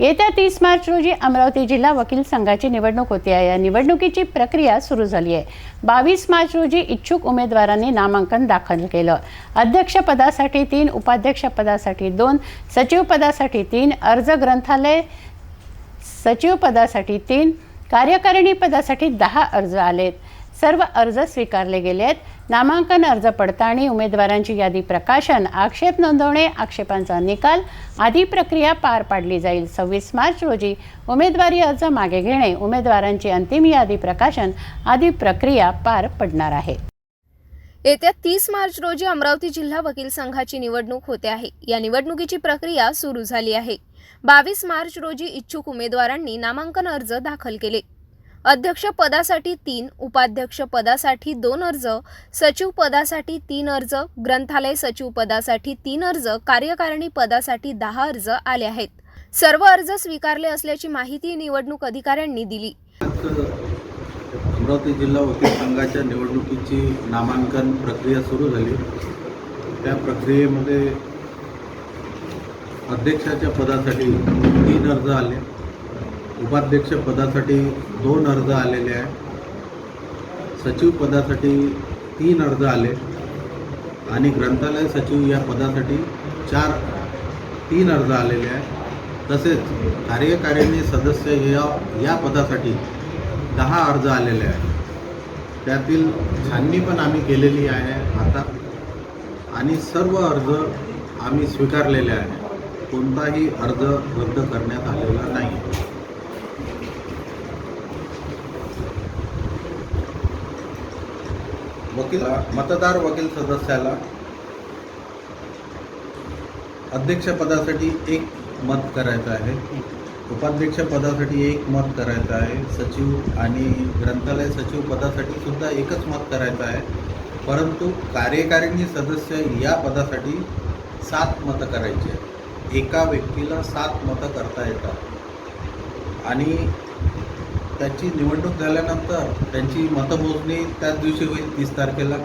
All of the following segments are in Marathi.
येत्या तीस मार्च रोजी अमरावती जिल्हा वकील संघाची निवडणूक होते आहे. या निवडणुकीची प्रक्रिया सुरू झाली आहे. बावीस मार्च रोजी इच्छुक उमेदवारांनी नामांकन दाखल केलं. अध्यक्षपदासाठी तीन उपाध्यक्षपदासाठी दोन सचिवपदासाठी तीन अर्ज ग्रंथालय सचिवपदासाठी तीन कार्यकारिणी पदासाठी दहा अर्ज आलेत. सर्व अर्ज स्वीकारले गेले आहेत नामांकन अर्ज पडताळणी उमेदवारांची यादी प्रकाशन आक्षेप नोंदवणे आक्षेपांचा निकाल आदी प्रक्रिया पार पाडली जाईल. सव्वीस मार्च रोजी उमेदवारी अर्ज मागे घेणे उमेदवारांची अंतिम यादी प्रकाशन आदी प्रक्रिया पार पडणार आहे. येत्या तीस मार्च रोजी अमरावती जिल्हा वकील संघाची निवडणूक होते आहे. या निवडणुकीची प्रक्रिया सुरू झाली आहे. बावीस मार्च रोजी इच्छुक उमेदवारांनी नामांकन अर्ज दाखल केले. अध्यक्षपदासाठी तीन उपाध्यक्षपदासाठी दोन अर्ज सचिव पदासाठी तीन अर्ज ग्रंथालय सचिव पदासाठी तीन अर्ज कार्यकारिणी पदासाठी दहा अर्ज आले आहेत. सर्व अर्ज स्वीकारले असल्याची माहिती निवडणूक अधिकाऱ्यांनी दिली. अमरावती जिल्हा वकील संघाच्या निवडणुकीची नामांकन प्रक्रिया सुरू झाली. त्या प्रक्रियेमध्ये अध्यक्षाच्या पदासाठी तीन अर्ज आले. उपाध्यक्ष पदासाठी दोन अर्ज आलेले आहे सचिव पदासाठी तीन अर्ज आले. आणि ग्रंथालय सचिव या पदासाठी चार तीन अर्ज आलेले आहे तसेच कार्यकारिणी सदस्य या या पदासाठी दहा अर्ज आलेले आहेत. त्यातील छाननी पण आम्ही केलेली आहे आता. आणि सर्व अर्ज आम्ही स्वीकारलेले आहे कोणताही अर्ज रद्द करण्यात आलेला नाही. वकील मतदार वकील सदस्याला अध्यक्षपदासाठी एक मत करायचं आहे. उपाध्यक्ष पदासाठी एक मत करायचं आहे. सचिव आणि ग्रंथालय सचिव पदासाठी सुद्धा एकच मत करायचं आहे. परंतु कार्यकारिणी सदस्य या पदासाठी सात मतं करायची आहेत. एका व्यक्तीला सात मतं करता येतात. आणि त्याची निवडणूक झाल्यानंतर त्यांची मतमोजणी त्याच दिवशी होईल तीस तारखेला.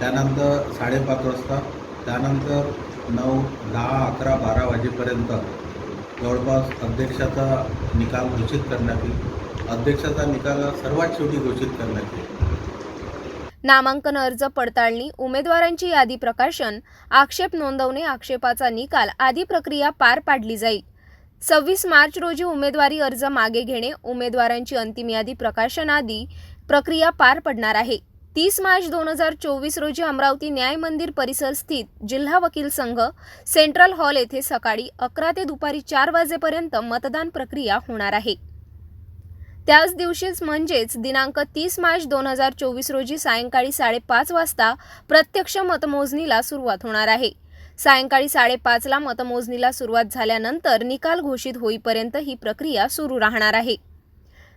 त्यानंतर साडेपाच वाजता त्यानंतर नऊ दहा अकरा बारा वाजेपर्यंत जवळपास अध्यक्षाचा निकाल घोषित करण्यात येईल. अध्यक्षाचा निकाल सर्वात शेवटी घोषित करण्यात येईल. नामांकन अर्ज पडताळणी उमेदवारांची यादी प्रकाशन आक्षेप नोंदवणे आक्षेपाचा निकाल आदी प्रक्रिया पार पाडली जाईल. सव्वीस मार्च रोजी उमेदवारी अर्ज मागे घेणे उमेदवारांची अंतिम यादी प्रकाशन आदी प्रक्रिया पार पडणार आहे. तीस मार्च दोन हजार चोवीस रोजी अमरावती न्याय मंदिर परिसर स्थित जिल्हा वकील संघ सेंट्रल हॉल येथे सकाळी अकरा ते दुपारी चार वाजेपर्यंत मतदान प्रक्रिया होणार आहे. त्याच दिवशीच म्हणजेच दिनांक तीस मार्च दोन हजार चोवीस रोजी सायंकाळी साडेपाच वाजता प्रत्यक्ष मतमोजणीला सुरुवात होणार आहे. सायंकाळी साडेपाचला मतमोजणीला सुरुवात झाल्यानंतर निकाल घोषित होईपर्यंत ही प्रक्रिया सुरू राहणार आहे.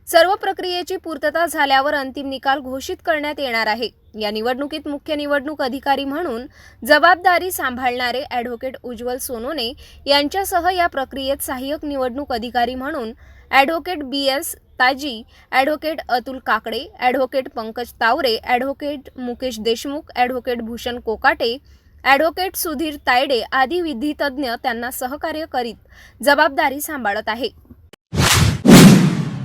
सर्व प्रक्रियेची पूर्तता झाल्यावर अंतिम निकाल घोषित करण्यात येणार आहे. या निवडणुकीत मुख्य निवडणूक अधिकारी म्हणून जबाबदारी सांभाळणारे ॲडव्होकेट उज्ज्वल सोनोने यांच्यासह या प्रक्रियेत सहाय्यक निवडणूक अधिकारी म्हणून advocate B S Taji advocate Atul Kakade advocate Pankaj Taware advocate Mukesh Deshmukh advocate Bhushan Kokate advocate Sudhir Tayade आदी विधितज्ञ त्यांना सहकार्य करीत जबाबदारी सांभाळत आहे.